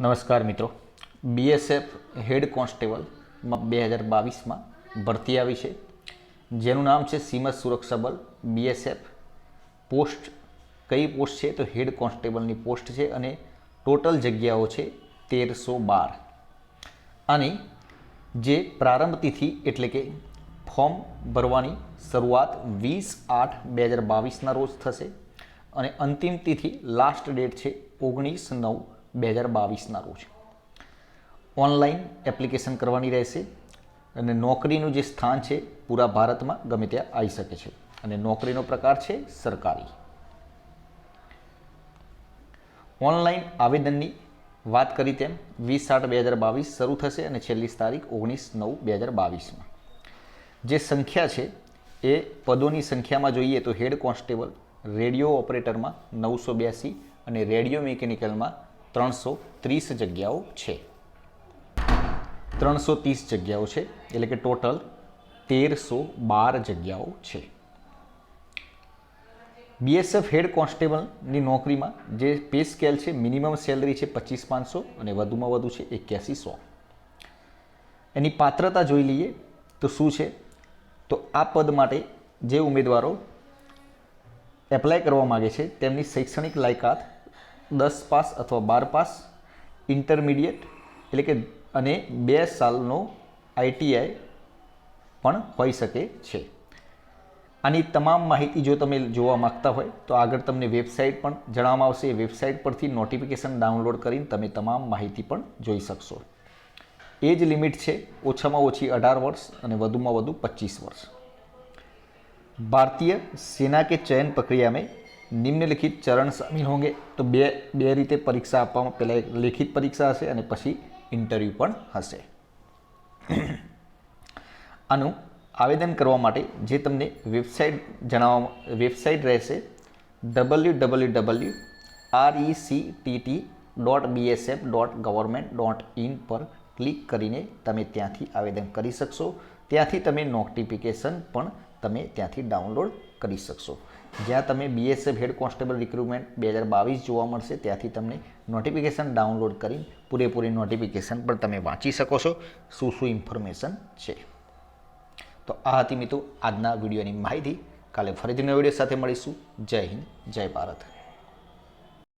નમસ્કાર મિત્રો. બીએસએફ હેડ કોન્સ્ટેબલમાં બે હજાર બાવીસમાં ભરતી આવી છે. જેનું નામ છે સીમત સુરક્ષા બલ બીએસએફ પોસ્ટ કઈ પોસ્ટ છે? તો હેડ કોન્સ્ટેબલની પોસ્ટ છે અને ટોટલ જગ્યાઓ છે તેરસો બાર. અને જે પ્રારંભ તિથિ એટલે કે ફોર્મ ભરવાની શરૂઆત વીસ આઠ બે હજાર બાવીસના રોજ થશે. અને અંતિમ તિથિ લાસ્ટ ડેટ છે ઓગણીસ નવ બે હજાર બાવીસના રોજ. ઓનલાઈન એપ્લિકેશન કરવાની રહેશે અને નોકરીનું જે સ્થાન છે પૂરા ભારતમાં ગમે ત્યાં આવી શકે છે. અને નોકરીનો પ્રકાર છે સરકારી. ઓનલાઈન આવેદનની વાત કરી તેમ વીસ આઠ બે હજાર બાવીસ શરૂ થશે અને છેલ્લી તારીખ ઓગણીસ નવ બે હજાર બાવીસમાં. જે સંખ્યા છે એ પદોની સંખ્યામાં જોઈએ તો હેડ કોન્સ્ટેબલ, રેડિયો ઓપરેટરમાં નવસો બ્યાસી અને રેડિયો મિકેનિકલમાં ત્રણસો ત્રીસ જગ્યાઓ છે. ત્રણસો ત્રીસ જગ્યાઓ છે, એટલે કે ટોટલ તેરસો બાર જગ્યાઓ છે. બીએસએફ હેડ કોન્સ્ટેબલની નોકરીમાં જે પે સ્કેલ છે, મિનિમમ સેલરી છે પચીસ પાંચસો અને વધુમાં વધુ છે એક્યાસી સો. એની પાત્રતા જોઈ લઈએ તો શું છે? તો આ પદ માટે જે ઉમેદવારો એપ્લાય કરવા માગે છે, તેમની શૈક્ષણિક લાયકાત દસ પાસ અથવા બાર પાસ ઇન્ટરમીડિયેટ એટલે કે અને બે સાલનો આઈટીઆઈ પણ હોઈ શકે છે. આની તમામ માહિતી જો તમે જોવા માગતા હોય, તો આગળ તમને વેબસાઇટ પણ જણાવવામાં આવશે. એ વેબસાઇટ પરથી નોટિફિકેશન ડાઉનલોડ કરીને તમે તમામ માહિતી પણ જોઈ શકશો. એ જ લિમિટ છે, ઓછામાં ઓછી અઢાર વર્ષ અને વધુમાં વધુ પચીસ વર્ષ. ભારતીય સેના કે ચયન પ્રક્રિયામાં નિમ્નલિખિત ચરણ સામેલ હોંગે તો બે બે રીતે પરીક્ષા આપવામાં પહેલાં એક લેખિત પરીક્ષા હશે અને પછી ઇન્ટરવ્યૂ પણ હશે. આનું આવેદન કરવા માટે જે તમને વેબસાઇટ જણાવવા વેબસાઇટ રહેશે W W W RECTT dot BSF dot government dot in પર ક્લિક કરીને તમે ત્યાંથી આવેદન કરી શકશો. ત્યાંથી તમે નોટિફિકેશન પણ તમે ત્યાંથી ડાઉનલોડ કરી શકશો. જ્યાં તમે બીએસએફ હેડ કોન્સ્ટેબલ રિક્રુટમેન્ટ બે હજાર બાવીસ જોવા મળશે, ત્યાંથી તમને નોટિફિકેશન ડાઉનલોડ કરી પૂરેપૂરી નોટિફિકેશન પણ તમે વાંચી શકો છો. શું શું ઇન્ફોર્મેશન છે? તો આ હતી મિત્રો આજના વિડીયોની માહિતી. કાલે ફરીથી નવા વીડિયો સાથે મળીશું. જય હિન્દ, જય ભારત.